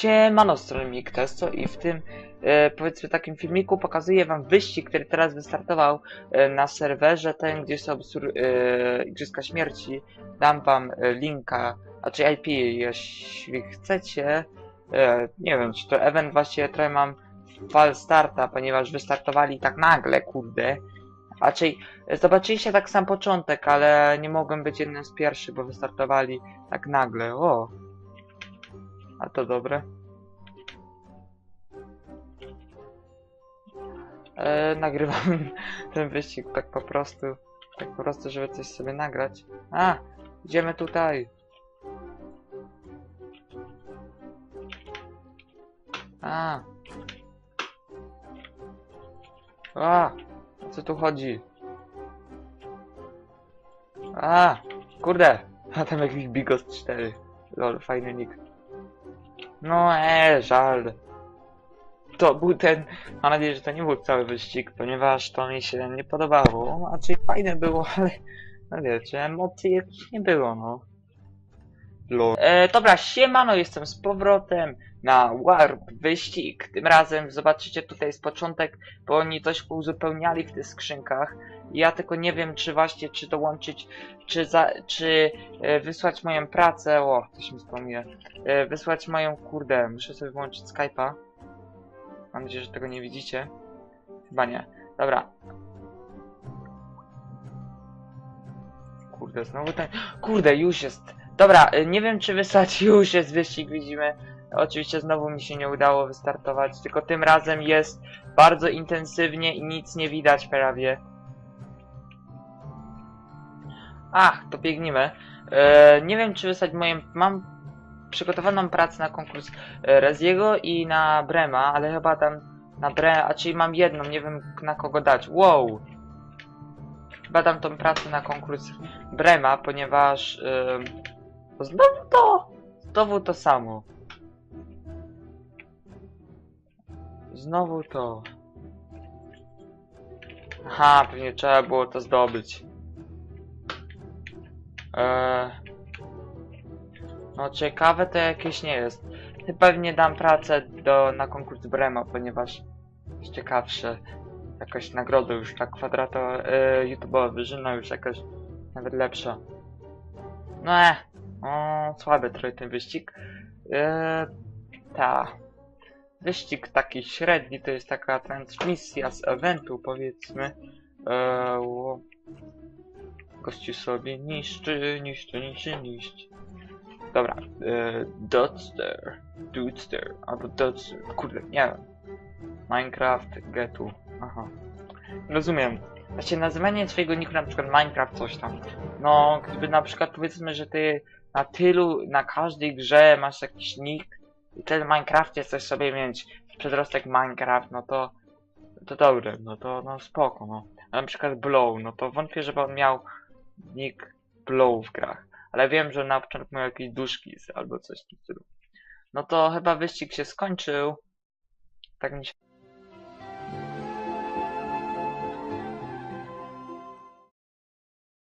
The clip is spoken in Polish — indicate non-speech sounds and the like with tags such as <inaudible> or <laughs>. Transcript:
Siemano, strony Miktesto i w tym, e, powiedzmy, takim filmiku pokazuję wam wyścig, który teraz wystartował e, na serwerze, ten, gdzie są sur, e, Igrzyska Śmierci. Dam wam e, linka, znaczy IP, jeśli chcecie. E, nie wiem, czy to event właśnie trochę mam fal starta, ponieważ wystartowali tak nagle, kurde. Raczej e, zobaczyliście tak sam początek, ale nie mogłem być jednym z pierwszych, bo wystartowali tak nagle. O! A to dobre. E, nagrywam <laughs> ten wyścig tak po prostu. Tak po prostu, żeby coś sobie nagrać. A! Idziemy tutaj. A! A! O co tu chodzi? A! Kurde! A tam jakiś Bigos 4. Lol, fajny nick. No e, żal. To był ten. Mam nadzieję, że to nie był cały wyścig, ponieważ to mi się nie podobało. Znaczy fajne było, <laughs> ale no wiecie, emocji jakichś nie było, no. Lol. E, dobra, siemano, jestem z powrotem na Warp wyścig. Tym razem zobaczycie tutaj jest początek, bo oni coś uzupełniali w tych skrzynkach. Ja tylko nie wiem, czy właśnie, czy dołączyć, czy za, czy e, wysłać moją pracę. O, coś mi wspomniał e, wysłać moją kurde. Muszę sobie włączyć Skype'a. Mam nadzieję, że tego nie widzicie. Chyba nie. Dobra. Kurde, znowu ten. Kurde, już jest. Dobra, e, nie wiem czy wysłać <laughs> już jest wyścig, widzimy. Oczywiście znowu mi się nie udało wystartować, tylko tym razem jest bardzo intensywnie i nic nie widać prawie. Ach, to biegniemy. E, nie wiem czy wysłać moją... Mam przygotowaną pracę na konkurs e, Reziego i na Brema, ale chyba tam na Bre, a czyli mam jedną, nie wiem na kogo dać. Wow! Chyba dam tą pracę na konkurs Brema, ponieważ yy, znowu to, znowu to samo. Znowu to. Aha, pewnie trzeba było to zdobyć. Eee, no ciekawe to jakieś nie jest. Pewnie dam pracę do, na konkurs Brema, ponieważ jest ciekawsze. Jakaś nagroda już ta kwadratowa, e, YouTube'owa wyżyna już jakaś nawet lepsza. No e, o, słaby trochę ten wyścig. E, ta. Wyścig taki średni to jest taka transmisja z eventu powiedzmy. E, o, gościu sobie niszczy, niszczy, niszczy, niszczy. Dobra, e, Dodster, Dudster, albo Dodster, kurde, nie wiem. Minecraft, Getu, aha. Rozumiem. Znaczy nazywanie swojego niku na przykład Minecraft coś tam. No, gdyby na przykład powiedzmy, że ty na tylu, na każdej grze masz jakiś nick i ten w Minecrafcie chcesz sobie mieć przedrostek Minecraft, no to to dobre, no to no spoko, no. A na przykład Blow, no to wątpię, żeby on miał nick Blow w grach. Ale wiem, że na początku miał jakieś duszki albo coś w tym stylu. No to chyba wyścig się skończył. Tak mi się